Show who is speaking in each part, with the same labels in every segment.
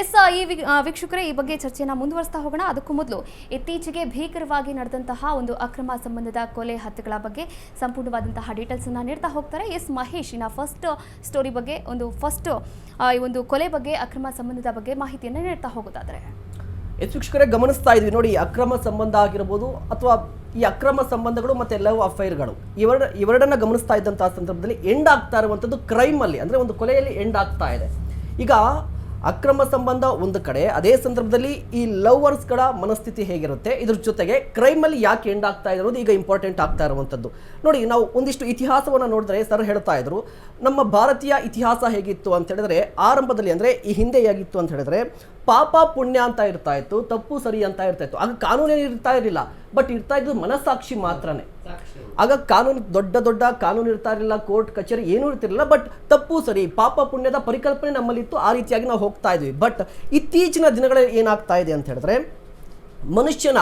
Speaker 1: S, ಈ ವೀಕ್ಷಕರೇ, ಈ ಬಗ್ಗೆ ಚರ್ಚೆಯನ್ನು ಮುಂದುವರಿಸ್ತಾ ಹೋಗೋಣ. ಅದಕ್ಕೂ ಮೊದಲು ಇತ್ತೀಚೆಗೆ ಭೀಕರವಾಗಿ ನಡೆದಂತಹ ಒಂದು ಅಕ್ರಮ ಸಂಬಂಧದ ಕೊಲೆ ಹತ್ಯೆಗಳ ಬಗ್ಗೆ ಸಂಪೂರ್ಣವಾದಂತಹ ಡೀಟೇಲ್ಸ್ ಅನ್ನ ನೀಡ್ತಾ ಹೋಗ್ತಾರೆ. ಎಸ್, ಮಹೇಶ್, ಇನ್ನ ಫಸ್ಟ್ ಸ್ಟೋರಿ ಬಗ್ಗೆ, ಒಂದು ಫಸ್ಟ್ ಈ ಒಂದು ಕೊಲೆ ಬಗ್ಗೆ, ಅಕ್ರಮ ಸಂಬಂಧದ ಬಗ್ಗೆ ಮಾಹಿತಿಯನ್ನು ನೀಡ್ತಾ ಹೋಗೋದಾದ್ರೆ.
Speaker 2: ಎಸ್, ವೀಕ್ಷಕರೇ, ಗಮನಿಸ್ತಾ ಇದ್ವಿ. ನೋಡಿ ಅಕ್ರಮ ಸಂಬಂಧ ಆಗಿರ್ಬೋದು ಅಥವಾ ಈ ಅಕ್ರಮ ಸಂಬಂಧಗಳು ಮತ್ತೆ ಲವ್ ಅಫೈರ್ಗಳು ಇವರ ಇವೆರಡನ್ನ ಗಮನಿಸ್ತಾ ಇದ್ದಂತಹ ಸಂದರ್ಭದಲ್ಲಿ ಎಂಡ್ ಆಗ್ತಾ ಇರುವಂಥದ್ದು ಕ್ರೈಮ್ ಅಲ್ಲಿ, ಅಂದ್ರೆ ಒಂದು ಕೊಲೆಯಲ್ಲಿ ಎಂಡ್ ಆಗ್ತಾ ಇದೆ. ಈಗ ಅಕ್ರಮ ಸಂಬಂಧ ಒಂದು ಕಡೆ, ಅದೇ ಸಂದರ್ಭದಲ್ಲಿ ಈ ಲವರ್ಸ್ಗಳ ಮನಸ್ಥಿತಿ ಹೇಗಿರುತ್ತೆ? ಇದ್ರ ಜೊತೆಗೆ ಕ್ರೈಮಲ್ಲಿ ಯಾಕೆ ಎಂಡ್ ಆಗ್ತಾ ಇರೋದು? ಈಗ ಇಂಪಾರ್ಟೆಂಟ್ ಆಗ್ತಾ ಇರುವಂಥದ್ದು. ನೋಡಿ, ನಾವು ಒಂದಿಷ್ಟು ಇತಿಹಾಸವನ್ನು ನೋಡಿದ್ರೆ ಸರ್ ಹೇಳ್ತಾ ಇದ್ರು, ನಮ್ಮ ಭಾರತೀಯ ಇತಿಹಾಸ ಹೇಗಿತ್ತು ಅಂತ ಹೇಳಿದ್ರೆ, ಆರಂಭದಲ್ಲಿ ಅಂದ್ರೆ ಈ ಹಿಂದೆ ಹೇಗಿತ್ತು ಅಂತ ಹೇಳಿದ್ರೆ, ಪಾಪ ಪುಣ್ಯ ಅಂತ ಇರ್ತಾ ಇತ್ತು, ತಪ್ಪು ಸರಿ ಅಂತ ಇರ್ತಾ ಇತ್ತು. ಆಗ ಕಾನೂನೇನು ಇರ್ತಾ ಇರಲಿಲ್ಲ. ಬಟ್ ಇರ್ತಾ ಇದ್ದು ಮನಸ್ಸಾಕ್ಷಿ ಮಾತ್ರನೇ. ಆಗ ಕಾನೂನು ದೊಡ್ಡ ದೊಡ್ಡ ಕಾನೂನು ಇರ್ತಾ ಇರಲಿಲ್ಲ ಕೋರ್ಟ್, ಕಚೇರಿ ಏನೂ ಇರ್ತಿರಲಿಲ್ಲ ಬಟ್ ತಪ್ಪು ಸರಿ. ಪಾಪ ಪುಣ್ಯದ ಪರಿಕಲ್ಪನೆ ನಮ್ಮಲ್ಲಿತ್ತು, ಆ ರೀತಿಯಾಗಿ ನಾವು ಹೋಗ್ತಾ ಇದ್ವಿ. ಬಟ್ ಇತ್ತೀಚಿನ ದಿನಗಳಲ್ಲಿ ಏನಾಗ್ತಾ ಇದೆ ಅಂತ ಹೇಳಿದ್ರೆ, ಮನುಷ್ಯನ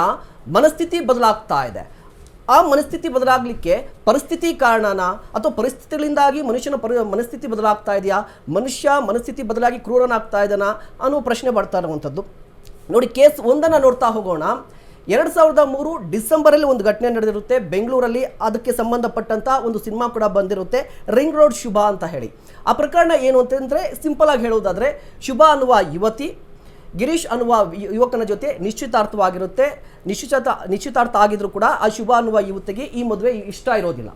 Speaker 2: ಮನಸ್ಥಿತಿ ಬದಲಾಗ್ತಾ ಇದೆ. ಆ ಮನಸ್ಥಿತಿ ಬದಲಾಗಲಿಕ್ಕೆ ಪರಿಸ್ಥಿತಿ ಕಾರಣನ ಅಥವಾ ಪರಿಸ್ಥಿತಿಗಳಿಂದಾಗಿ ಮನುಷ್ಯನ ಪರಿ, ಮನಸ್ಥಿತಿ ಬದಲಾಗ್ತಾ ಇದೆಯಾ? ಮನುಷ್ಯ ಮನಸ್ಥಿತಿ ಬದಲಾಗಿ ಕ್ರೂರನಾಗ್ತಾ ಇದ್ದಾನಾ ಅನ್ನೋ ಪ್ರಶ್ನೆ ಬರ್ತಾ ಇರುವಂಥದ್ದು. ನೋಡಿ, ಕೇಸ್ ಒಂದನ್ನು ನೋಡ್ತಾ ಹೋಗೋಣ. ಎರಡು ಸಾವಿರದ ಮೂರು ಡಿಸೆಂಬರಲ್ಲಿ ಒಂದು ಘಟನೆ ನಡೆದಿರುತ್ತೆ. ಬೆಂಗಳೂರಲ್ಲಿ ಅದಕ್ಕೆ ಸಂಬಂಧಪಟ್ಟಂತ ಒಂದು ಸಿನಿಮಾ ಕೂಡ ಬಂದಿರುತ್ತೆ. ರಿಂಗ್ ರೋಡ್ ಶುಭ ಅಂತ ಹೇಳಿ. ಆ ಪ್ರಕರಣ ಏನು ಅಂತಂದರೆ ಸಿಂಪಲ್ ಆಗಿ ಹೇಳೋದಾದರೆ ಶುಭ ಅನ್ನುವ ಯುವತಿ, ಗಿರೀಶ್ ಅನ್ನುವ ಯುವಕನ ಜೊತೆ ನಿಶ್ಚಿತಾರ್ಥವಾಗಿರುತ್ತೆ. ನಿಶ್ಚಿತಾರ್ಥ ನಿಶ್ಚಿತಾರ್ಥ ಆಗಿದ್ರು ಕೂಡ ಆ ಶುಭ ಅನ್ನುವ ಯುವತಿಗೆ ಈ ಮದುವೆ ಇಷ್ಟ ಇರೋದಿಲ್ಲ.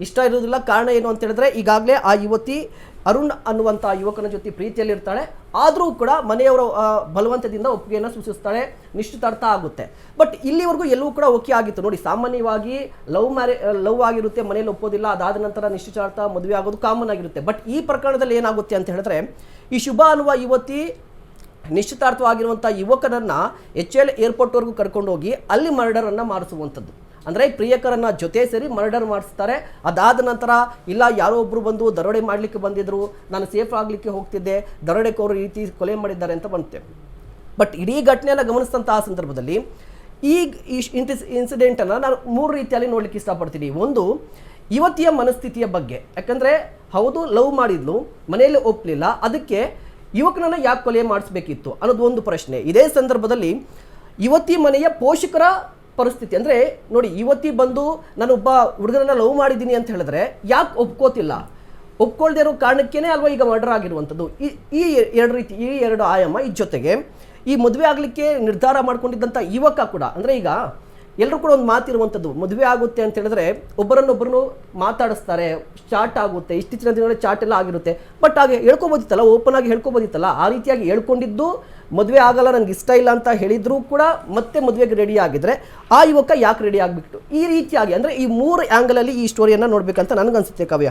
Speaker 2: ಇಷ್ಟ ಇರೋದಿಲ್ಲ. ಕಾರಣ ಏನು ಅಂತ ಹೇಳಿದ್ರೆ, ಈಗಾಗಲೇ ಆ ಯುವತಿ ಅರುಣ್ ಅನ್ನುವಂಥ ಯುವಕನ ಜೊತೆ ಪ್ರೀತಿಯಲ್ಲಿ ಇರ್ತಾಳೆ ಆದರೂ ಕೂಡ ಮನೆಯವರ ಬಲವಂತದಿಂದ ಒಪ್ಪಿಗೆಯನ್ನು ಸೂಚಿಸ್ತಾಳೆ. ನಿಶ್ಚಿತಾರ್ಥ ಆಗುತ್ತೆ. ಬಟ್ ಇಲ್ಲಿವರೆಗೂ ಎಲ್ಲವೂ ಕೂಡ ಓಕೆ ಆಗಿತ್ತು. ನೋಡಿ, ಸಾಮಾನ್ಯವಾಗಿ ಲವ್ ಮ್ಯಾರೇ, ಲವ್ ಆಗಿರುತ್ತೆ, ಮನೆಯಲ್ಲಿ ಒಪ್ಪೋದಿಲ್ಲ. ಅದಾದ ನಂತರ ನಿಶ್ಚಿತಾರ್ಥ ಮದುವೆ ಆಗೋದು ಕಾಮನ್ ಆಗಿರುತ್ತೆ. ಬಟ್ ಈ ಪ್ರಕರಣದಲ್ಲಿ ಏನಾಗುತ್ತೆ ಅಂತ ಹೇಳಿದ್ರೆ, ಈ ಶುಭ ಅನ್ನುವ ಯುವತಿ ನಿಶ್ಚಿತಾರ್ಥವಾಗಿರುವಂಥ ಯುವಕನನ್ನ ಎಚ್ ಎಲ್ ಏರ್ಪೋರ್ಟ್ವರೆಗೂ ಕರ್ಕೊಂಡೋಗಿ ಅಲ್ಲಿ ಮರ್ಡರನ್ನು ಮಾಡಿಸುವಂಥದ್ದು. ಅಂದರೆ ಪ್ರಿಯಕರನ್ನ ಜೊತೆ ಸೇರಿ ಮರ್ಡರ್ ಮಾಡಿಸ್ತಾರೆ. ಅದಾದ ನಂತರ ಇಲ್ಲ, ಯಾರೋ ಒಬ್ಬರು ಬಂದು ದರೋಡೆ ಮಾಡಲಿಕ್ಕೆ ಬಂದಿದ್ರು, ನಾನು ಸೇಫ್ ಆಗಲಿಕ್ಕೆ ಹೋಗ್ತಿದ್ದೆ ದರೋಡೆಕೋರು ಈ ರೀತಿ ಕೊಲೆ ಮಾಡಿದ್ದಾರೆ ಅಂತ ಬಂತೆ. ಬಟ್ ಇಡೀ ಘಟನೆಯನ್ನು ಆ ಸಂದರ್ಭದಲ್ಲಿ ಈ ಇನ್ಸಿಡೆಂಟನ್ನು ನಾನು ಮೂರು ರೀತಿಯಲ್ಲಿ ನೋಡ್ಲಿಕ್ಕೆ ಇಷ್ಟಪಡ್ತೀನಿ. ಒಂದು, ಯುವತಿಯ ಮನಸ್ಥಿತಿಯ ಬಗ್ಗೆ. ಯಾಕಂದರೆ ಹೌದು, ಲವ್ ಮಾಡಿದ್ಲು, ಮನೆಯಲ್ಲಿ ಒಪ್ಪಲಿಲ್ಲ ಅದಕ್ಕೆ ಯುವಕನನ್ನ ಯಾಕೆ ಕೊಲೆ ಮಾಡಿಸ್ಬೇಕಿತ್ತು ಅನ್ನೋದು ಒಂದು ಪ್ರಶ್ನೆ. ಇದೇ ಸಂದರ್ಭದಲ್ಲಿ ಯುವತಿ ಮನೆಯ ಪೋಷಕರ ಪರಿಸ್ಥಿತಿ. ಅಂದರೆ ನೋಡಿ ಯುವತಿ ಬಂದು ನಾನೊಬ್ಬ ಹುಡುಗನನ್ನ ಲವ್ ಮಾಡಿದ್ದೀನಿ ಅಂತ ಹೇಳಿದ್ರೆ ಯಾಕೆ ಒಪ್ಕೋತಿಲ್ಲ? ಒಪ್ಕೊಳ್ದೇ ಇರೋ ಕಾರಣಕ್ಕೇನೆ ಅಲ್ವಾ ಈಗ ಮರ್ಡರ್ ಆಗಿರುವಂಥದ್ದು? ಈ ಈ ಎರಡು ರೀತಿ, ಈ ಎರಡು ಆಯಾಮ ಈ ಜೊತೆಗೆ ಈ ಮದುವೆ ಆಗಲಿಕ್ಕೆ ನಿರ್ಧಾರ ಮಾಡ್ಕೊಂಡಿದ್ದಂಥ ಯುವಕ ಕೂಡ. ಅಂದರೆ ಈಗ ಎಲ್ಲರೂ ಕೂಡ ಒಂದು ಮಾತಿರುವಂಥದ್ದು ಮದುವೆ ಆಗುತ್ತೆ ಅಂತ ಹೇಳಿದ್ರೆ ಒಬ್ಬರನ್ನೊಬ್ಬರನ್ನು ಮಾತಾಡಿಸ್ತಾರೆ, ಚಾಟ್ ಆಗುತ್ತೆ ಇಷ್ಟಿಚ್ಚಿನ ದಿನಗಳ ಚಾಟ್ ಎಲ್ಲ ಆಗಿರುತ್ತೆ. ಬಟ್ ಹಾಗೆ ಹೇಳ್ಕೊಬೋದಿತ್ತಲ್ಲ ಓಪನ್ ಆಗಿ ಹೇಳ್ಕೊಬೋದಿತ್ತಲ್ಲ, ಆ ರೀತಿಯಾಗಿ ಹೇಳ್ಕೊಂಡಿದ್ದು ಮದುವೆ ಆಗಲ್ಲ ನನಗೆ ಇಷ್ಟ ಇಲ್ಲ ಅಂತ ಹೇಳಿದರೂ ಕೂಡ ಮತ್ತೆ ಮದುವೆಗೆ ರೆಡಿ ಆಗಿದ್ರೆ ಆ ಯುವಕ ಯಾಕೆ ರೆಡಿ ಆಗಿಬಿಟ್ಟು ಈ ರೀತಿಯಾಗಿ, ಅಂದರೆ ಈ ಮೂರು ಆ್ಯಂಗಲಲ್ಲಿ ಈ ಸ್ಟೋರಿಯನ್ನು ನೋಡಬೇಕಂತ ನನಗನ್ಸುತ್ತೆ ಕಾವ್ಯ.